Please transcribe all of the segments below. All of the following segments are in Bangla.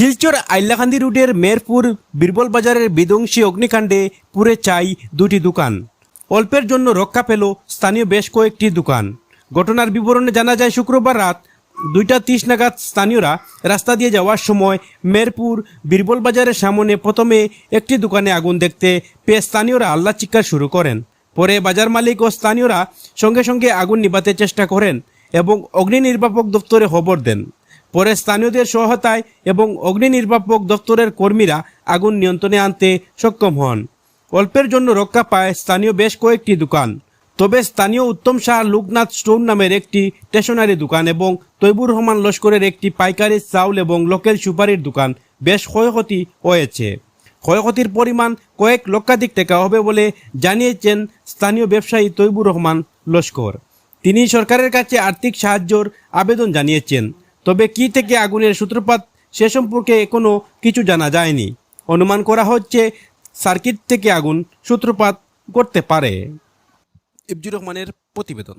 শিলচর আইলাকান্দি রুটের মেরপুর বীরবল বাজারের বিধ্বংসী অগ্নিকাণ্ডে পুড়ে চাই দুটি দোকান। অল্পের জন্য রক্ষা পেল স্থানীয় বেশ কয়েকটি দোকান। ঘটনার বিবরণে জানা যায়, শুক্রবার রাত দুইটা তিরিশ নাগাদ স্থানীয়রা রাস্তা দিয়ে যাওয়ার সময় মেরপুর বীরবল বাজারের সামনে প্রথমে একটি দোকানে আগুন দেখতে পেয়ে স্থানীয়রা আল্লাহ চিৎকার শুরু করেন। পরে বাজার মালিক ও স্থানীয়রা সঙ্গে সঙ্গে আগুন নিভাতে চেষ্টা করেন এবং অগ্নি নির্বাপক দপ্তরে খবর দেন। পরে স্থানীয়দের সহায়তায় এবং অগ্নি নির্বাপক দপ্তরের কর্মীরা আগুন নিয়ন্ত্রণে আনতে সক্ষম হন। অল্পের জন্য রক্ষা পায় স্থানীয় বেশ কয়েকটি দোকান। তবে স্থানীয় উত্তম শাহ লোকনাথ স্টোর নামের একটি স্টেশনারি দোকান এবং তৈবুর রহমান লস্করের একটি পাইকারি চাউল এবং লোকেল সুপারির দোকান বেশ ক্ষয়ক্ষতি হয়েছে। ক্ষয়ক্ষতির পরিমাণ কয়েক লক্ষাধিক টাকা হবে বলে জানিয়েছেন স্থানীয় ব্যবসায়ী তৈবুর রহমান লস্কর। তিনি সরকারের কাছে আর্থিক সাহায্যর আবেদন জানিয়েছেন। তবে কি থেকে আগুনের সূত্রপাত সে সম্পর্কে কোনো কিছু জানা যায়নি। অনুমান করা হচ্ছে সার্কিট থেকে আগুন সূত্রপাত করতে পারে। ইবজুর রহমানের প্রতিবেদন।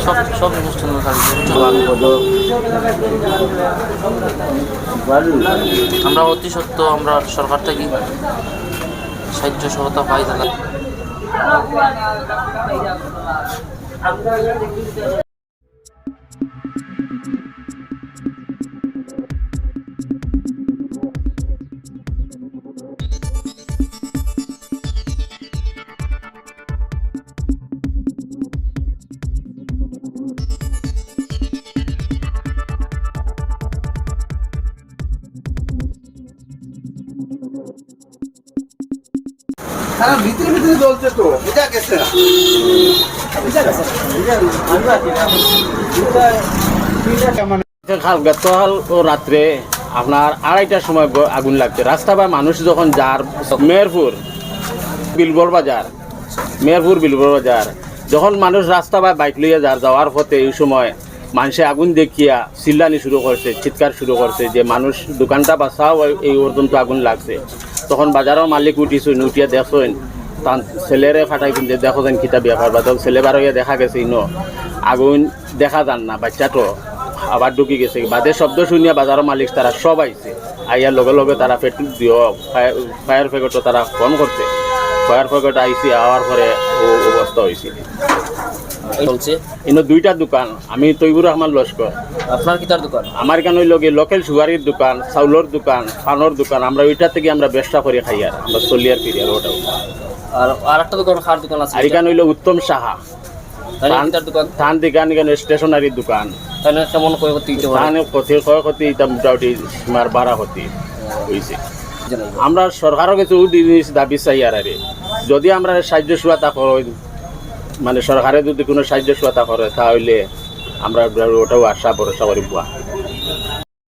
সব সব আমরা অতি সত্য আমরা সরকার থেকে সাহায্য সহায়তা পাই তাহলে হ্যাঁ ভিতরে ভিতরে জ্বলছে তো। গেছে ও রাত্রে আপনার আড়াইটার সময় আগুন লাগছে। রাস্তা বা মানুষ যখন যার মেহেরপুর, বিলবর বাজার, মেহেরপুর বিলবর বাজার, যখন মানুষ রাস্তা বা বাইক লইয়া যার, যাওয়ার পথে এই সময় মানুষে আগুন দেখিয়া চিল্লানি শুরু করছে, চিৎকার শুরু করছে যে মানুষ দোকানটা বাঁচাও, এই পর্যন্ত আগুন লাগছে। তখন বাজারের মালিক উঠিছুন উঠিয়া দেখছেন তান ছেলেরে ফাটাই কিনতে দেখো যেন কিতা ব্যাপার বা। ছেলে বারোয়া দেখা গেছে, ইনো, আগুন দেখা যান না বাচ্চাটো আবার ঢুকি গেছে। বাদে শব্দ শুনিয়া বাজারের মালিক তারা সব আইছে আইয়ার লগে লগে তারা পেট্রোল দিও ফায়ার ফ্যাগটও তারা ফোন করছে ফায়ার ফ্যাগট আইসি আওয়ার পরে অবস্থা হয়েছিল চলছে। ইনো দুইটা দোকান আমি তৈবুর রহমান লস্কর আপনার কি তার দোকান আমার হইল গিয়ে লোকাল সুগারির দোকান চাউলের দোকান পানের দোকান আমরা ওইটা থেকে আমরা ব্যবসা করে খাই আর আমরা চলি আর ফিরি আর ওটাও। আর আর একটা দোকান খার দোকান আছে আর হইল উত্তম সাহা। দোকান? ধান দোকান স্টেশনারি দোকান। তাহলে কেমন ক্ষতি এটা মোটামুটি সীমার বাড়া ক্ষতি হয়েছে আমরা সরকারও কিছু দাবি চাই আর যদি আমরা সাহায্য সহায়তা মানে সরকারে যদি কোনো সাহায্য সহায়তা করে তাহলে আমরা ওটাও আশা ভরসা করি বুয়া।